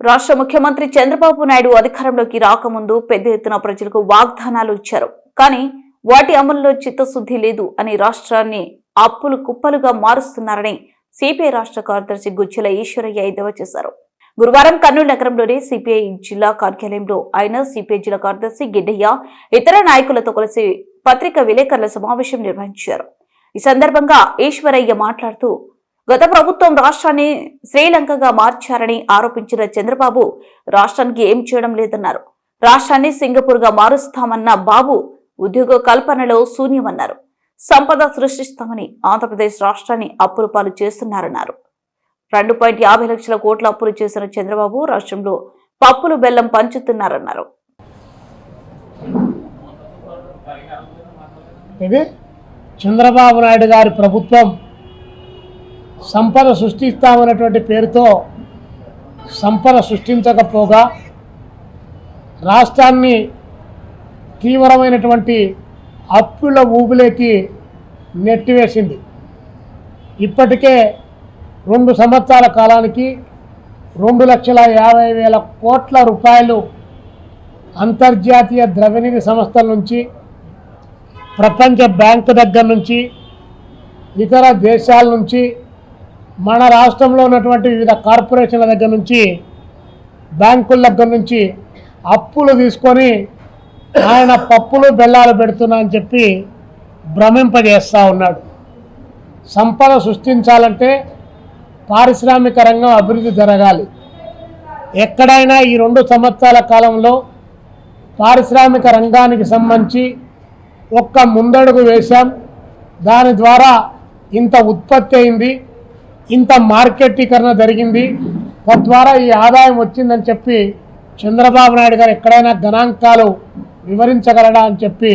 రాష్ట్ర ముఖ్యమంత్రి చంద్రబాబు నాయుడు అధికారంలోకి రాకముందు పెద్ద ఎత్తున ప్రజలకు వాగ్దానాలు ఇచ్చారు. కానీ వాటి అమలులో చిత్తశుద్ధి లేదు అని రాష్ట్రాన్ని అప్పులు కుప్పలుగా మారుస్తున్నారని సిపిఐ రాష్ట్ర కార్యదర్శి గుజ్జల ఈశ్వరయ్య ఎద్దేవా చేశారు. గురువారం కర్నూలు నగరంలోని సిపిఐ జిల్లా కార్యాలయంలో ఆయన సిపిఐ జిల్లా కార్యదర్శి గిడ్డయ్య ఇతర నాయకులతో కలిసి పత్రిక విలేకరుల సమావేశం నిర్వహించారు. ఈ సందర్భంగా ఈశ్వరయ్య మాట్లాడుతూ గత ప్రభుత్వం రాష్ట్రాన్ని శ్రీలంకగా మార్చారని ఆరోపించిన చంద్రబాబు రాష్ట్రానికి ఏం చేయడం లేదన్నారు. రాష్ట్రాన్ని సింగపూర్గా మారుస్తామన్న బాబు ఉద్యోగ కల్పనలో శూన్యమన్నారు. సంపద సృష్టిస్తామని ఆంధ్రప్రదేశ్ రాష్ట్రాన్ని అప్పుల పాలు చేస్తున్నారన్నారు. రెండు పాయింట్ యాభై లక్షల కోట్ల అప్పులు చేసిన చంద్రబాబు రాష్ట్రంలో పప్పులు బెల్లం పంచుతున్నారన్నారు. ఇది చంద్రబాబు నాయుడు గారి ప్రభుత్వం సంపద సృష్టిస్తామనేటువంటి పేరుతో సంపద సృష్టించకపోగా రాష్ట్రాన్ని తీవ్రమైనటువంటి అప్పుల ఊబిలోకి నెట్టివేసింది. ఇప్పటికే రెండు సంవత్సరాల కాలానికి రెండు లక్షల యాభై వేల కోట్ల రూపాయలు అంతర్జాతీయ ద్రవ్యనిధి సంస్థల నుంచి ప్రపంచ బ్యాంకు దగ్గర నుంచి ఇతర దేశాల నుంచి మన రాష్ట్రంలో ఉన్నటువంటి వివిధ కార్పొరేషన్ల దగ్గర నుంచి బ్యాంకుల దగ్గర నుంచి అప్పులు తీసుకొని ఆయన పప్పులు బెల్లాలు పెడుతున్నా అని చెప్పి భ్రమింపజేస్తూ ఉన్నాడు. సంపద సృష్టించాలంటే పారిశ్రామిక రంగం అభివృద్ధి జరగాలి. ఎక్కడైనా ఈ రెండు సంవత్సరాల కాలంలో పారిశ్రామిక రంగానికి సంబంధించి ఒక్క ముందడుగు వేశాం. దాని ద్వారా ఇంత ఉత్పత్తి అయింది. ఇంత మార్కెటీకరణ జరిగింది. తద్వారా ఈ ఆదాయం వచ్చిందని చెప్పి చంద్రబాబు నాయుడు గారు ఎక్కడైనా గణాంకాలు వివరించగలడా అని చెప్పి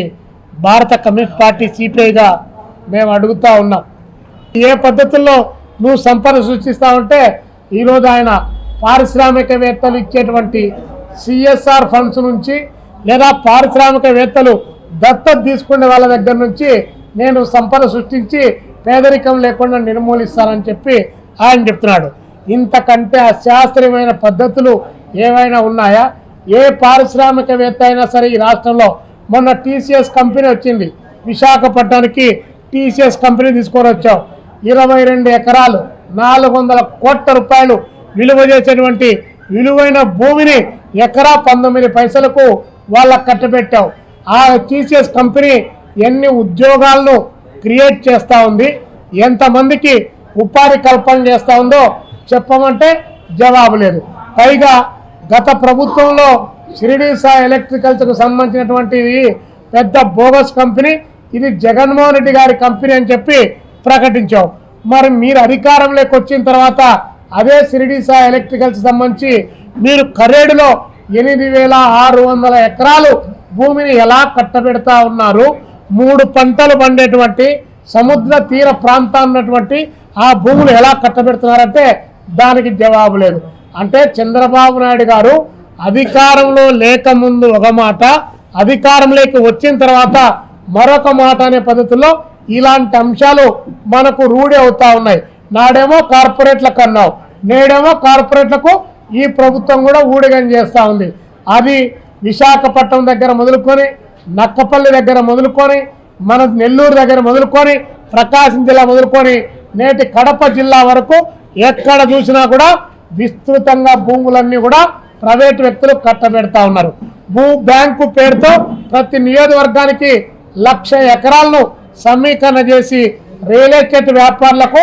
భారత కమ్యూనిస్ట్ పార్టీ సిపిఐగా మేము అడుగుతూ ఉన్నాం. ఏ పద్ధతుల్లో నువ్వు సంపద సృష్టిస్తావంటే ఈరోజు ఆయన పారిశ్రామికవేత్తలు ఇచ్చేటువంటి సిఎస్ఆర్ ఫండ్స్ నుంచి లేదా పారిశ్రామికవేత్తలు దత్తత తీసుకునే వాళ్ళ దగ్గర నుంచి నేను సంపద సృష్టించి పేదరికం లేకుండా నిర్మూలిస్తానని చెప్పి ఆయన చెప్తున్నాడు. ఇంతకంటే అశాస్త్రీయమైన పద్ధతులు ఏవైనా ఉన్నాయా? ఏ పారిశ్రామికవేత్త అయినా సరే ఈ రాష్ట్రంలో మొన్న టీసీఎస్ కంపెనీ వచ్చింది. విశాఖపట్నానికి టీసీఎస్ కంపెనీ తీసుకొని వచ్చాం. ఇరవై రెండు ఎకరాలు నాలుగు వందల కోట్ల రూపాయలు విలువ చేసేటువంటి విలువైన భూమిని ఎకరా పంతొమ్మిది పైసలకు వాళ్ళకు కట్టబెట్టావు ఆ టీసీఎస్ కంపెనీ ఎన్ని ఉద్యోగాలను క్రియేట్ చేస్తూ ఉంది. ఎంతమందికి ఉపాధి కల్పన చేస్తూ ఉందో చెప్పమంటే జవాబు లేదు. పైగా గత ప్రభుత్వంలో షిరిడి సాయి ఎలక్ట్రికల్స్కు సంబంధించినటువంటిది పెద్ద బోగస్ కంపెనీ ఇది జగన్మోహన్ రెడ్డి గారి కంపెనీ అని చెప్పి ప్రకటించాం. మరి మీరు అధికారంలోకి వచ్చిన తర్వాత అదే షిరిడి సాయి ఎలక్ట్రికల్స్ సంబంధించి మీరు కరేడులో ఎనిమిది వేల ఆరు వందల ఎకరాలు భూమిని ఎలా కట్టబెడతా ఉన్నారు? మూడు పంటలు పండేటువంటి సముద్ర తీర ప్రాంతం ఉన్నటువంటి ఆ భూములు ఎలా కట్టబెడుతున్నారంటే దానికి జవాబు లేదు. అంటే చంద్రబాబు నాయుడు గారు అధికారంలో లేకముందు ఒక మాట అధికారంలోకి వచ్చిన తర్వాత మరొక మాట అనే పద్ధతిలో ఇలాంటి అంశాలు మనకు రూఢి అవుతా ఉన్నాయి. నాడేమో కార్పొరేట్లకు అన్నావు నేడేమో కార్పొరేట్లకు ఈ ప్రభుత్వం కూడా ఊడిగం చేస్తూ ఉంది. అది విశాఖపట్నం దగ్గర మొదలుకొని నక్కపల్లి దగ్గర మొదలుకొని మన నెల్లూరు దగ్గర మొదలుకొని ప్రకాశం జిల్లా మొదలుకొని నేటి కడప జిల్లా వరకు ఎక్కడ చూసినా కూడా విస్తృతంగా భూములన్నీ కూడా ప్రైవేట్ వ్యక్తులు కట్టబెడతా ఉన్నారు. భూ బ్యాంకు పేరుతో ప్రతి నియోజకవర్గానికి లక్ష ఎకరాలను సమీకరణ చేసి రియల్ ఎస్టేట్ వ్యాపారులకు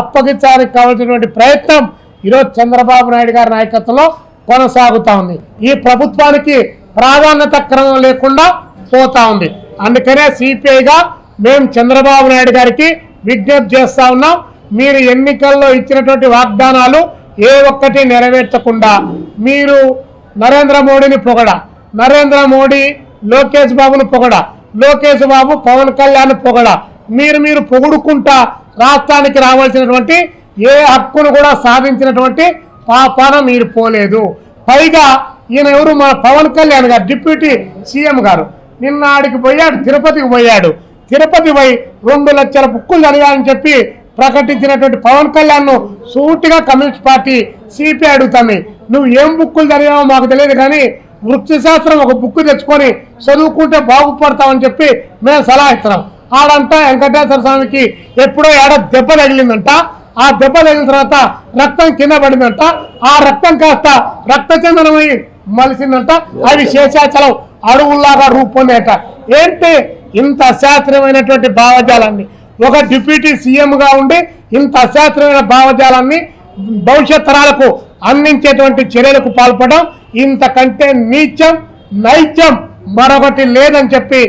అప్పగించడానికి కావాల్సినటువంటి ప్రయత్నం ఈరోజు చంద్రబాబు నాయుడు గారి నాయకత్వంలో కొనసాగుతా ఉంది. ఈ ప్రభుత్వానికి ప్రాధాన్యత క్రమం లేకుండా పోతా ఉంది. అందుకనే సిపిఐగా మేము చంద్రబాబు నాయుడు గారికి విజ్ఞప్తి చేస్తా ఉన్నాం. మీరు ఎన్నికల్లో ఇచ్చినటువంటి వాగ్దానాలు ఏ ఒక్కటి నెరవేర్చకుండా మీరు నరేంద్ర మోడీని పొగడ నరేంద్ర మోడీ లోకేష్ బాబును పొగడ లోకేష్ బాబు పవన్ కళ్యాణ్ పొగడ మీరు మీరు పొగుడుకుంటా రాష్ట్రానికి రావాల్సినటువంటి ఏ హక్కును కూడా సాధించినటువంటి పాపాన మీరు పోలేదు. పైగా ఈయన ఎవరు? మన పవన్ కళ్యాణ్ గారు డిప్యూటీ సీఎం గారు. నిన్నాడికి పోయాడు తిరుపతికి పోయాడు. తిరుపతి పోయి రెండు లక్షల బుక్కులు జరిగాయని చెప్పి ప్రకటించినటువంటి పవన్ కళ్యాణ్ను సూటిగా కమ్యూనిస్ట్ పార్టీ సిపి అడుగుతాను నువ్వు ఏం బుక్కులు చదివావో మాకు తెలియదు కానీ వృక్ష శాస్త్రం ఒక బుక్ తెచ్చుకొని చదువుకుంటే బాగుపడతామని చెప్పి మేము సలహా ఇస్తున్నాం. ఆడంతా వెంకటేశ్వర స్వామికి ఎప్పుడో ఏడ దెబ్బ తగిలిందంట. ఆ దెబ్బ తగిలిన తర్వాత రక్తం కింద పడిందంట. ఆ రక్తం కాస్త రక్త చందనమై మలిసిందంట. అవి శేషాచలం అడవుల్లాగా రూపొందేట. ఏంటి? ఇంత అశాస్త్రీయమైనటువంటి భావజాలాన్ని. ఒక డిప్యూటీ సీఎంగా ఉండి ఇంత అశాస్త్రీయమైన భావజాలాన్ని భవిష్యత్ తరాలకు అందించేటువంటి చర్యలకు పాల్పడడం ఇంతకంటే నీచం నైత్యం మరొకటి లేదని చెప్పి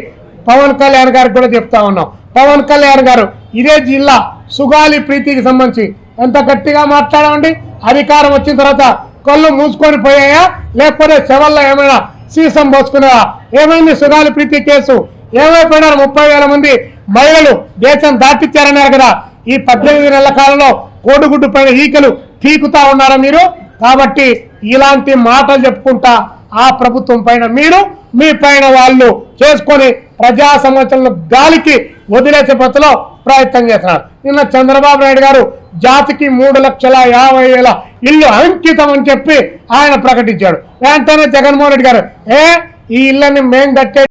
పవన్ కళ్యాణ్ గారికి కూడా చెప్తా ఉన్నాం. పవన్ కళ్యాణ్ గారు ఇదే జిల్లా సుగాలి ప్రీతికి సంబంధించి ఎంత గట్టిగా మాట్లాడమండి? అధికారం వచ్చిన తర్వాత కళ్ళు మూసుకొని పోయాయా? లేకపోతే శవల్లో ఏమైనా సీసం పోసుకున్నావా ఏమైంది సుగాలి ప్రీతి కేసు? ఏమైపోయినారు? ముప్పై వేల మంది మహిళలు దేశం దాటిచ్చారన్నారు కదా. ఈ పద్దెనిమిది నెలల కాలంలో కోడిగుడ్డు పైన ఈకలు పీకుతా ఉన్నారా మీరు? కాబట్టి ఇలాంటి మాటలు చెప్పుకుంటా ఆ ప్రభుత్వం పైన మీరు మీ పైన వాళ్ళు చేసుకొని ప్రజా సమస్యలను గాలికి వదిలేసే పద్ధతిలో ప్రయత్నం చేస్తున్నారు. నిన్న చంద్రబాబు నాయుడు గారు జాతికి మూడు లక్షల యాభై వేల ఇల్లు అంకితం అని చెప్పి ఆయన ప్రకటించాడు. వెంటనే జగన్మోహన్ రెడ్డి గారు ఏ ఈ ఇళ్ళని మేం కట్టే